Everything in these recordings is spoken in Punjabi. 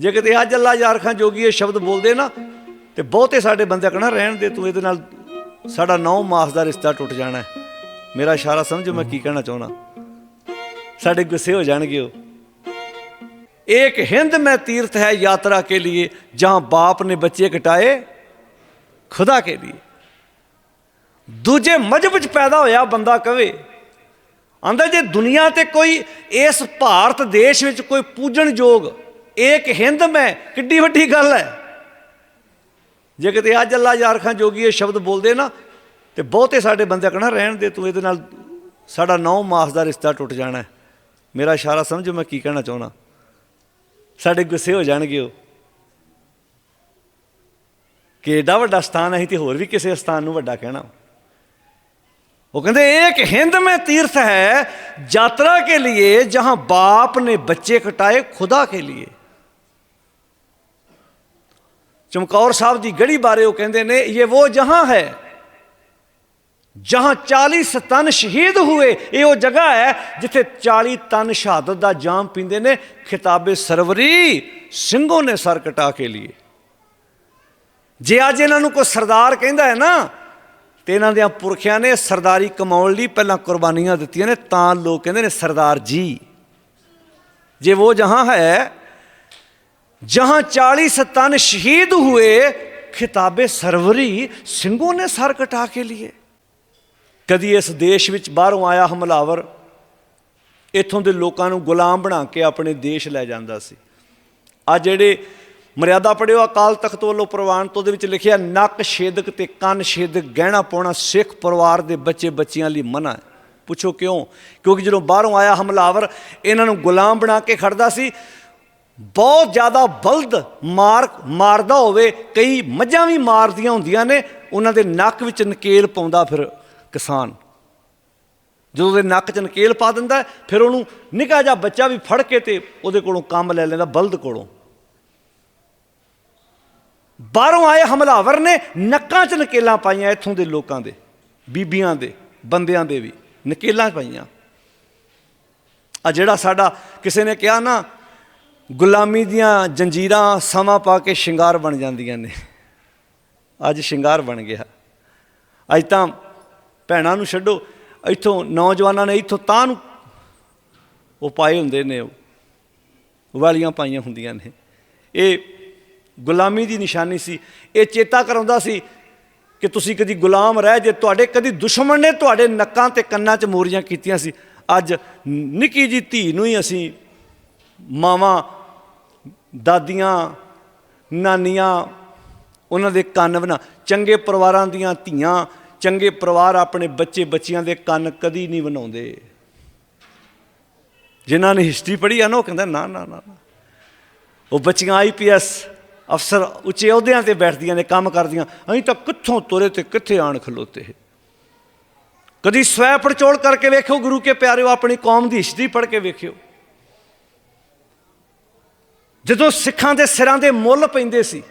ਜੇ ਕਿਤੇ ਅੱਜ ਅੱਲਾ ਯਾਰ ਖਾਂ ਜੋਗੀ ਇਹ ਸ਼ਬਦ ਬੋਲਦੇ ਨਾ ਤੇ ਬਹੁਤੇ ਸਾਡੇ ਬੰਦੇ ਕਹਣਾ ਰਹਿਣ ਦੇ ਤੂੰ ਇਹਦੇ ਨਾਲ ਸਾਡਾ 9 ਮਾਸ ਦਾ ਰਿਸ਼ਤਾ ਟੁੱਟ ਜਾਣਾ ਹੈ। ਮੇਰਾ ਇਸ਼ਾਰਾ ਸਮਝੋ ਮੈਂ ਕੀ ਕਹਿਣਾ ਚਾਹੁੰਦਾ ਸਾਡੇ ਗੁੱਸੇ ਹੋ ਜਾਣਗੇ ਉਹ एक हिंद में तीर्थ है यात्रा के लिए जहां बाप ने बच्चे कटाए खुदा के लिए ਦੂਜੇ ਮਜਬ ਚ ਪੈਦਾ ਹੋਇਆ ਬੰਦਾ ਕਵੇ ਆਂਦਾ ਜੇ ਦੁਨੀਆ ਤੇ ਕੋਈ ਇਸ ਭਾਰਤ ਦੇਸ਼ ਵਿੱਚ ਕੋਈ ਪੂਜਣਯੋਗ ਇੱਕ ਹਿੰਦ ਮੈਂ ਕਿੱਡੀ ਵੱਡੀ ਗੱਲ ਹੈ ਜੇ ਕਿਤੇ ਅੱਜ ਅੱਲਾ ਯਾਰ ਖਾਂ ਜੋਗੀ ਇਹ ਸ਼ਬਦ ਬੋਲਦੇ ਨਾ ਤੇ ਬਹੁਤੇ ਸਾਡੇ ਬੰਦੇ ਕਹਣਾ ਰਹਿਣ ਦੇ ਤੂੰ ਇਹਦੇ ਨਾਲ ਸਾਡਾ 9 ਮਾਸ ਦਾ ਰਿਸ਼ਤਾ ਟੁੱਟ ਜਾਣਾ ਹੈ। ਮੇਰਾ ਇਸ਼ਾਰਾ ਸਮਝੋ ਮੈਂ ਕੀ ਕਹਿਣਾ ਚਾਹੁੰਦਾ ਸਾਡੇ ਗੁੱਸੇ ਹੋ ਜਾਣਗੇ ਉਹ ਕਿ ਏਡਾ ਵੱਡਾ ਸਥਾਨ ਹੈ ਤੇ ਹੋਰ ਵੀ ਕਿਸੇ ਸਥਾਨ ਨੂੰ ਵੱਡਾ ਕਹਿਣਾ वो कहते एक हिंद में तीर्थ है यात्रा के लिए जहां बाप ने बच्चे कटाए खुदा के लिए ਚਮਕੌਰ ਸਾਹਿਬ ਦੀ ਗੜੀ ਬਾਰੇ ਉਹ ਕਹਿੰਦੇ ਨੇ, ਇਹ ਉਹ ਜਹਾਂ ਹੈ ਜਹਾਂ 40 ਤਨ ਸ਼ਹੀਦ ਹੋਏ। ਇਹ ਉਹ ਜਗ੍ਹਾ ਹੈ ਜਿੱਥੇ 40 ਤਨ ਸ਼ਹਾਦਤ ਦਾ ਜਾਮ ਪੀਂਦੇ ਨੇ। ਖਿਤਾਬੇ ਸਰਵਰੀ ਸਿੰਘੋ ਨੇ ਸਰ ਕਟਾ ਕੇ ਲਈ ਜੇ ਅੱਜ ਇਹਨਾਂ ਨੂੰ ਕੋਈ ਸਰਦਾਰ ਕਹਿੰਦਾ ਹੈ ਨਾ, ਤੇ ਇਹਨਾਂ ਦੇ ਪੁਰਖਿਆਂ ਨੇ ਸਰਦਾਰੀ ਕਮਾਉਣ ਲਈ ਪਹਿਲਾਂ ਕੁਰਬਾਨੀਆਂ ਦਿੱਤੀਆਂ ਨੇ, ਤਾਂ ਲੋਕ ਕਹਿੰਦੇ ਨੇ ਸਰਦਾਰ ਜੀ। ਜੇ ਉਹ ਜਹਾਂ ਹੈ ਜਹਾਂ 40 ਤਨ ਸ਼ਹੀਦ ਹੋਏ ਖਿਤਾਬੇ ਸਰਵਰੀ ਸਿੰਘੋਂ ਨੇ ਸਰ ਕਟਾ ਕੇ लिए। ਕਦੀ ਇਸ ਦੇਸ਼ ਵਿੱਚ ਬਾਹਰੋਂ ਆਇਆ ਹਮਲਾਵਰ ਇੱਥੋਂ ਦੇ ਲੋਕਾਂ ਨੂੰ ਗੁਲਾਮ ਬਣਾ ਕੇ ਆਪਣੇ ਦੇਸ਼ ਲੈ ਜਾਂਦਾ ਸੀ ਆ ਜਿਹੜੇ ਮਰਿਆਦਾ ਪੜਿਓ ਅਕਾਲ ਤਖਤ ਵੱਲੋਂ ਪ੍ਰਵਾਨ ਤੋਂ ਦੇ ਵਿੱਚ ਲਿਖਿਆ ਨੱਕ ਛੇਦਕ ਤੇ ਕੰਨ ਛੇਦਕ ਗਹਿਣਾ ਪਾਉਣਾ ਸਿੱਖ ਪਰਿਵਾਰ ਦੇ ਬੱਚੇ ਬੱਚੀਆਂ ਲਈ ਮਨਾ ਹੈ ਪੁੱਛੋ ਕਿਉਂ ਕਿਉਂਕਿ ਜਦੋਂ ਬਾਹਰੋਂ ਆਇਆ ਹਮਲਾਵਰ ਇਹਨਾਂ ਨੂੰ ਗੁਲਾਮ ਬਣਾ ਕੇ ਖੜਦਾ ਸੀ ਬਹੁਤ ਜ਼ਿਆਦਾ ਬਲਦ ਮਾਰ, ਮਾਰਦਾ ਹੋਵੇ, ਕਈ ਮੱਝਾਂ ਵੀ ਮਾਰਦੀਆਂ ਹੁੰਦੀਆਂ ਨੇ, ਉਹਨਾਂ ਦੇ ਨੱਕ ਵਿੱਚ ਨਕੇਲ ਪਾਉਂਦਾ ਫਿਰ ਕਿਸਾਨ। ਜਦੋਂ ਦੇ ਨੱਕ 'ਚ ਨਕੇਲ ਪਾ ਦਿੰਦਾ, ਫਿਰ ਉਹਨੂੰ ਨਿੱਕਾ ਜਿਹਾ ਬੱਚਾ ਵੀ ਫੜ ਕੇ ਤੇ ਉਹਦੇ ਕੋਲੋਂ ਕੰਮ ਲੈ ਲੈਂਦਾ, ਬਲਦ ਕੋਲੋਂ। ਬਾਹਰੋਂ ਆਏ ਹਮਲਾਵਰ ਨੇ, ਨੱਕਾਂ 'ਚ ਨਕੇਲਾਂ ਪਾਈਆਂ ਇੱਥੋਂ ਦੇ ਲੋਕਾਂ ਦੇ, ਬੀਬੀਆਂ ਦੇ, ਬੰਦਿਆਂ ਦੇ ਵੀ, ਨਕੇਲਾਂ ਪਾਈਆਂ। ਆ ਜਿਹੜਾ ਸਾਡਾ ਕਿਸੇ ਨੇ ਕਿਹਾ ਨਾ ਗੁਲਾਮੀ ਦੀਆਂ ਜੰਜੀਰਾਂ ਸਮਾਂ ਪਾ ਕੇ ਸ਼ਿੰਗਾਰ ਬਣ ਜਾਂਦੀਆਂ ਨੇ। ਅੱਜ ਸ਼ਿੰਗਾਰ ਬਣ ਗਿਆ। ਅੱਜ ਤਾਂ ਭੈਣਾਂ ਨੂੰ ਛੱਡੋ, ਇੱਥੋਂ ਨੌਜਵਾਨਾਂ ਨੇ ਇੱਥੋਂ ਤਾਂ ਨੂੰ ਉਹ ਪਾਏ ਹੁੰਦੇ ਨੇ, ਉਹ ਵਾਲੀਆਂ ਪਾਈਆਂ ਹੁੰਦੀਆਂ ਨੇ। ਇਹ ਗੁਲਾਮੀ ਦੀ ਨਿਸ਼ਾਨੀ ਸੀ। ਇਹ ਚੇਤਾ ਕਰਾਉਂਦਾ ਸੀ ਕਿ ਤੁਸੀਂ ਕਦੀ ਗੁਲਾਮ ਰਹਿ ਜੇ, ਤੁਹਾਡੇ ਕਦੀ ਦੁਸ਼ਮਣ ਨੇ ਤੁਹਾਡੇ ਨੱਕਾਂ ਤੇ ਕੰਨਾਂ 'ਚ ਮੋਰੀਆਂ ਕੀਤੀਆਂ ਸੀ। ਅੱਜ ਨਿੱਕੀ ਜੀ ਧੀ ਨੂੰ ਹੀ ਅਸੀਂ ਮਾਵਾਂ ਦਾਦੀਆਂ, ਨਾਨੀਆਂ, ਉਹਨਾਂ ਦੇ ਕੰਨ ਬਣਾ। ਚੰਗੇ ਪਰਿਵਾਰਾਂ ਦੀਆਂ ਧੀਆਂ, ਚੰਗੇ ਪਰਿਵਾਰ ਆਪਣੇ ਬੱਚੇ ਬੱਚੀਆਂ ਦੇ ਕੰਨ ਕਦੀ ਨਹੀਂ ਬਣਾਉਂਦੇ। ਜਿਨ੍ਹਾਂ ਨੇ ਹਿਸਟਰੀ ਪੜ੍ਹੀ ਆ ਨਾ, ਉਹ ਕਹਿੰਦਾ, ਨਾ ਨਾ ਨਾ ਨਾ। ਉਹ ਬੱਚੀਆਂ ਆਈਪੀਐਸ ਅਫਸਰ ਉੱਚੇ ਅਹੁਦਿਆਂ ਤੇ ਬੈਠਦੀਆਂ ਨੇ, ਕੰਮ ਕਰਦੀਆਂ। ਅਸੀਂ ਤਾਂ ਕਿੱਥੋਂ ਤੁਰੇ ਤੇ ਕਿੱਥੇ ਆਣ ਖਲੋਤੇ? ਕਦੀ ਸਵੈ ਪੜਚੋਲ ਕਰਕੇ ਵੇਖਿਓ, ਗੁਰੂ ਕੇ ਪਿਆਰਿਓ, ਆਪਣੀ ਕੌਮ ਦੀ ਹਿਸਟਰੀ ਪੜ੍ਹ ਕੇ ਵੇਖਿਓ। ਜਦੋਂ ਸਿੱਖਾਂ ਦੇ ਸਿਰਾਂ ਦੇ ਮੁੱਲ ਪੈਂਦੇ ਸੀ,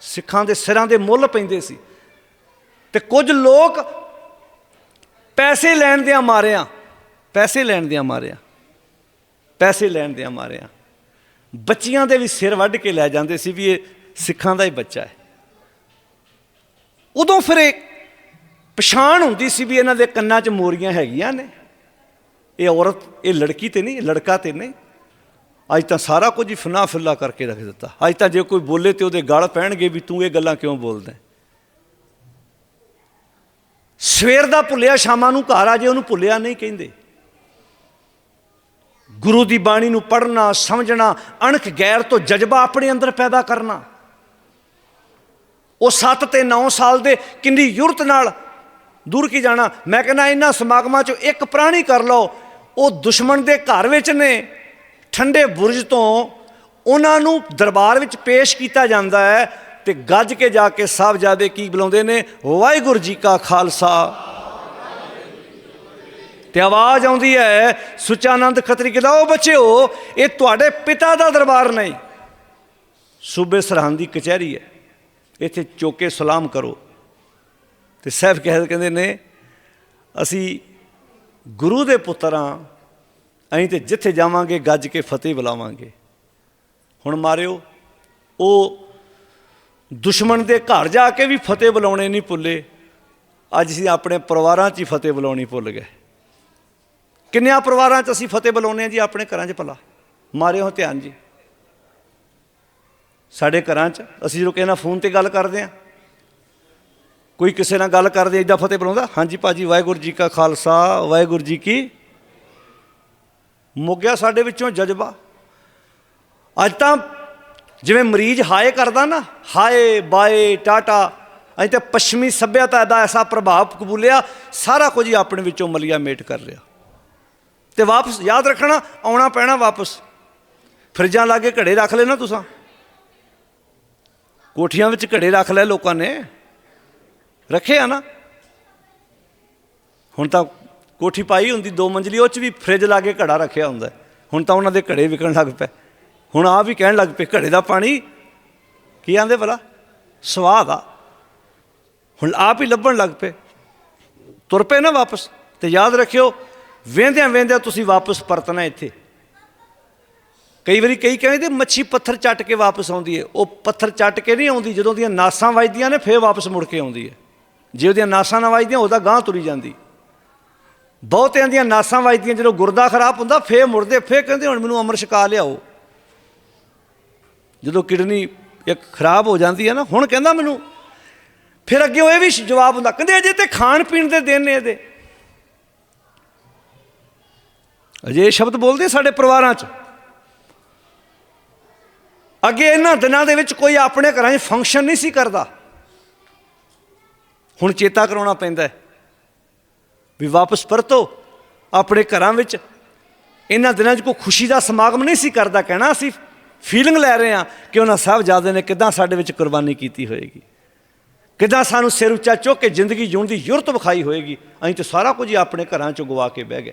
ਸਿੱਖਾਂ ਦੇ ਸਿਰਾਂ ਦੇ ਮੁੱਲ ਪੈਂਦੇ ਸੀ, ਤੇ ਕੁਝ ਲੋਕ ਪੈਸੇ ਲੈਣ ਦੇ ਮਾਰਿਆਂ, ਪੈਸੇ ਲੈਣ ਦੇ ਮਾਰਿਆਂ, ਪੈਸੇ ਲੈਣ ਦੇ ਮਾਰਿਆਂ। ਬੱਚੀਆਂ ਦੇ ਵੀ ਸਿਰ ਵੱਢ ਕੇ ਲੈ ਜਾਂਦੇ ਸੀ ਵੀ ਇਹ ਸਿੱਖਾਂ ਦਾ ਹੀ ਬੱਚਾ ਹੈ। ਉਦੋਂ ਫਿਰ ਇਹ ਪਛਾਣ ਹੁੰਦੀ ਸੀ ਵੀ ਇਹਨਾਂ ਦੇ ਕੰਨਾਂ 'ਚ ਮੋਰੀਆਂ ਹੈਗੀਆਂ ਨੇ। ਇਹ ਔਰਤ, ਇਹ ਲੜਕੀ ਤੇ ਨਹੀਂ ਲੜਕਾ ਤੇ ਨਹੀਂ। ਅੱਜ ਤਾਂ ਸਾਰਾ ਕੁਝ ਹੀ ਫਨਾ ਫਿੱਲਾ ਕਰਕੇ ਰੱਖ ਦਿੱਤਾ। ਅੱਜ ਤਾਂ ਜੇ ਕੋਈ ਬੋਲੇ ਤੇ ਉਹਦੇ ਗਲ ਪੈਣਗੇ ਵੀ ਤੂੰ ਇਹ ਗੱਲਾਂ ਕਿਉਂ ਬੋਲਦਾ ਸਵੇਰ ਦਾ ਭੁੱਲਿਆ, ਸ਼ਾਮਾਂ ਨੂੰ ਘਰ ਆ ਜੇ, ਉਹਨੂੰ ਭੁੱਲਿਆ ਨਹੀਂ ਕਹਿੰਦੇ। ਗੁਰੂ ਦੀ ਬਾਣੀ ਨੂੰ ਪੜ੍ਹਨਾ, ਸਮਝਣਾ, ਅਣਖ ਗੈਰ ਤੋਂ ਜਜ਼ਬਾ ਆਪਣੇ ਅੰਦਰ ਪੈਦਾ ਕਰਨਾ। ਉਹ 7 ਤੇ 9 ਸਾਲ ਦੇ ਕਿੰਨੀ ਯੁਰਤ ਨਾਲ ਦੂਰ ਕੀ ਜਾਣਾ? ਮੈਂ ਕਹਿੰਦਾ, ਇਹਨਾਂ ਸਮਾਗਮਾਂ ਚੋਂ ਇੱਕ ਪ੍ਰਾਣੀ ਕਰ ਲਓ। ਉਹ ਦੁਸ਼ਮਣ ਦੇ ਘਰ ਵਿੱਚ ਨੇ। ਠੰਡੇ ਬੁਰਜ ਤੋਂ ਉਹਨਾਂ ਨੂੰ ਦਰਬਾਰ ਵਿੱਚ ਪੇਸ਼ ਕੀਤਾ ਜਾਂਦਾ ਹੈ ਤੇ ਗੱਜ ਕੇ ਜਾ ਕੇ ਸਾਹਿਬਜ਼ਾਦੇ ਕੀ ਬੁਲਾਉਂਦੇ ਨੇ? ਵਾਹਿਗੁਰੂ ਜੀ ਕਾ ਖਾਲਸਾ। ਤੇ ਆਵਾਜ਼ ਆਉਂਦੀ ਹੈ, ਸੁਚਾਨੰਦ ਖਤਰੀ ਕਹਿੰਦਾ ਉਹ ਬੱਚਿਓ, ਇਹ ਤੁਹਾਡੇ ਪਿਤਾ ਦਾ ਦਰਬਾਰ ਨਹੀਂ। ਸੂਬੇ ਸਰਹੰਦ ਦੀ ਕਚਹਿਰੀ ਹੈ। ਇੱਥੇ ਚੋਕੇ ਸਲਾਮ ਕਰੋ। ਤੇ ਸਾਹਿਬ ਕਹਿ ਕਹਿੰਦੇ ਨੇ, ਅਸੀਂ ਗੁਰੂ ਦੇ ਪੁੱਤਰਾਂ ਅਸੀਂ ਤੇ ਜਿੱਥੇ ਜਾਵਾਂਗੇ, ਗੱਜ ਕੇ ਫਤਿਹ ਬੁਲਾਵਾਂਗੇ। ਹੁਣ ਮਾਰਿਓ, ਉਹ ਦੁਸ਼ਮਣ ਦੇ ਘਰ ਜਾ ਕੇ ਵੀ ਫਤਿਹ ਬੁਲਾਉਣੇ ਨਹੀਂ ਭੁੱਲੇ। ਅੱਜ ਅਸੀਂ ਆਪਣੇ ਪਰਿਵਾਰਾਂ 'ਚ ਹੀ ਫਤਿਹ ਬੁਲਾਉਣੀ ਭੁੱਲ ਗਏ। ਕਿੰਨਿਆਂ ਪਰਿਵਾਰਾਂ 'ਚ ਅਸੀਂ ਫਤਿਹ ਬੁਲਾਉਂਦੇ ਹਾਂ ਜੀ ਆਪਣੇ ਘਰਾਂ 'ਚ ਭਲਾ? ਮਾਰਿਓ ਧਿਆਨ ਜੀ। ਸਾਡੇ ਘਰਾਂ 'ਚ, ਅਸੀਂ ਜਦੋਂ ਕਿਸੇ ਨਾਲ ਫੋਨ ਤੇ ਗੱਲ ਕਰਦੇ ਹਾਂ ਕੋਈ ਕਿਸੇ ਨਾਲ ਗੱਲ ਕਰਦੇ ਇਦਾਂ ਫਤਿਹ ਬੁਲਾਉਂਦਾ? ਹਾਂਜੀ ਭਾਜੀ, ਵਾਹਿਗੁਰੂ ਜੀ ਕਾ ਖਾਲਸਾ, ਵਾਹਿਗੁਰੂ ਜੀ ਕੀ ਮੁੱਕ ਗਿਆ ਸਾਡੇ ਵਿੱਚੋਂ ਜਜ਼ਬਾ। ਅੱਜ ਤਾਂ ਜਿਵੇਂ ਮਰੀਜ਼ ਹਾਏ ਕਰਦਾ ਨਾ, ਹਾਏ ਬਾਏ ਟਾਟਾ ਅੱਜ ਤਾਂ ਪੱਛਮੀ ਸੱਭਿਅਤਾ ਦਾ ਐਸਾ ਪ੍ਰਭਾਵ ਕਬੂਲਿਆ, ਸਾਰਾ ਕੁਝ ਹੀ ਆਪਣੇ ਵਿੱਚੋਂ ਮਲੀਆ ਮੇਟ ਕਰ ਰਿਹਾ। ਤੇ ਵਾਪਸ, ਯਾਦ ਰੱਖਣਾ, ਆਉਣਾ ਪੈਣਾ ਵਾਪਸ। ਫਰਿੱਜਾਂ ਲਾ ਕੇ ਘੜੇ ਰੱਖ ਲੈ ਨਾ ਤੁਸੀਂ। ਕੋਠੀਆਂ ਵਿੱਚ ਘੜੇ ਰੱਖ ਲੈ ਲੋਕਾਂ ਨੇ। ਰੱਖੇ ਆ ਨਾ। ਹੁਣ ਤਾਂ ਕੋਠੀ ਪਾਈ ਹੁੰਦੀ, ਦੋ ਮੰਜ਼ਲੀ, ਉਹ ਚ ਵੀ ਫ੍ਰਿਜ ਲਾ ਕੇ ਘੜਾ ਰੱਖਿਆ ਹੁੰਦਾ। ਹੁਣ ਤਾਂ ਉਹਨਾਂ ਦੇ ਘੜੇ ਵਿਕਣ ਲੱਗ ਪਏ। ਹੁਣ ਆ ਵੀ ਕਹਿਣ ਲੱਗ ਪਏ, ਘੜੇ ਦਾ ਪਾਣੀ ਕੀ ਆਂਦੇ ਭਲਾ? ਸਵਾਦ ਆ। ਹੁਣ ਆਪ ਹੀ ਲੱਭਣ ਲੱਗ ਪਏ। ਤੁਰ ਪਏ ਨਾ ਵਾਪਸ, ਤੇ ਯਾਦ ਰੱਖਿਓ, ਵੇਂਦਿਆਂ ਵੇਂਦਿਆਂ ਤੁਸੀਂ ਵਾਪਸ ਪਰਤਣਾ ਇੱਥੇ। ਕਈ ਵਾਰੀ ਕਈ ਕਹਿੰਦੇ ਮੱਛੀ ਪੱਥਰ ਚੱਟ ਕੇ ਵਾਪਸ ਆਉਂਦੀ ਹੈ ਉਹ ਪੱਥਰ ਚੱਟ ਕੇ ਨਹੀਂ ਆਉਂਦੀ, ਜਦੋਂ ਦੀਆਂ ਨਾਸਾਂ ਵੱਜਦੀਆਂ ਨੇ, ਫੇਰ ਵਾਪਸ ਮੁੜ ਕੇ ਆਉਂਦੀ ਹੈ ਜੇ ਉਹਦੀਆਂ ਨਾਸਾਂ ਨਾ ਵੱਜਦੀਆਂ, ਉਹਦਾ ਗਾਂ ਤੁਰੀ ਜਾਂਦੀ। ਬਹੁਤਿਆਂ ਦੀਆਂ ਨਾਸਾਂ ਵੱਜਦੀਆਂ, ਜਦੋਂ ਗੁਰਦਾ ਖਰਾਬ ਹੁੰਦਾ, ਫੇਰ ਮੁੜਦੇ, ਫੇਰ ਕਹਿੰਦੇ ਹੁਣ ਮੈਨੂੰ ਅਮਰ ਛਕਾ ਲਿਆਓ। ਜਦੋਂ ਕਿਡਨੀ ਇੱਕ ਖਰਾਬ ਹੋ ਜਾਂਦੀ ਹੈ ਨਾ, ਹੁਣ ਕਹਿੰਦਾ ਮੈਨੂੰ। ਫਿਰ ਅੱਗੇ ਉਹ ਇਹ ਵੀ ਜਵਾਬ ਹੁੰਦਾ, ਕਹਿੰਦੇ ਅਜੇ ਤੇ ਖਾਣ ਪੀਣ ਦੇ ਦਿਨ ਨੇ ਇਹਦੇ। ਅਜੇ ਇਹ ਸ਼ਬਦ ਬੋਲਦੇ ਸਾਡੇ ਪਰਿਵਾਰਾਂ 'ਚ। ਅੱਗੇ ਇਹਨਾਂ ਦਿਨਾਂ ਦੇ ਵਿੱਚ ਕੋਈ ਆਪਣੇ ਘਰਾਂ 'ਚ ਫੰਕਸ਼ਨ ਨਹੀਂ ਸੀ ਕਰਦਾ। ਹੁਣ ਚੇਤਾ ਕਰਾਉਣਾ ਪੈਂਦਾ ਹੈ। ਵੀ ਵਾਪਸ ਪਰਤੋ। ਆਪਣੇ ਘਰਾਂ ਵਿੱਚ ਇਹਨਾਂ ਦਿਨਾਂ 'ਚ ਕੋਈ ਖੁਸ਼ੀ ਦਾ ਸਮਾਗਮ ਨਹੀਂ ਸੀ ਕਰਦਾ ਕਹਿਣਾ ਅਸੀਂ ਫੀਲਿੰਗ ਲੈ ਰਹੇ ਹਾਂ ਕਿ ਉਹਨਾਂ ਸਾਹਿਬਜ਼ਾਦੇ ਨੇ ਕਿਦਾਂ ਸਾਡੇ ਵਿੱਚ ਕੁਰਬਾਨੀ ਕੀਤੀ ਹੋਏਗੀ। ਕਿਦਾਂ ਸਾਨੂੰ ਸਿਰ ਉੱਚਾ ਚੁੱਕ ਕੇ ਜ਼ਿੰਦਗੀ ਜਿਉਣ ਦੀ ਯੁਰਤ ਵਿਖਾਈ ਹੋਏਗੀ। ਅਸੀਂ ਤਾਂ ਸਾਰਾ ਕੁਝ ਹੀ ਆਪਣੇ ਘਰਾਂ 'ਚੋਂ ਗਵਾ ਕੇ ਬਹਿ ਗਏ।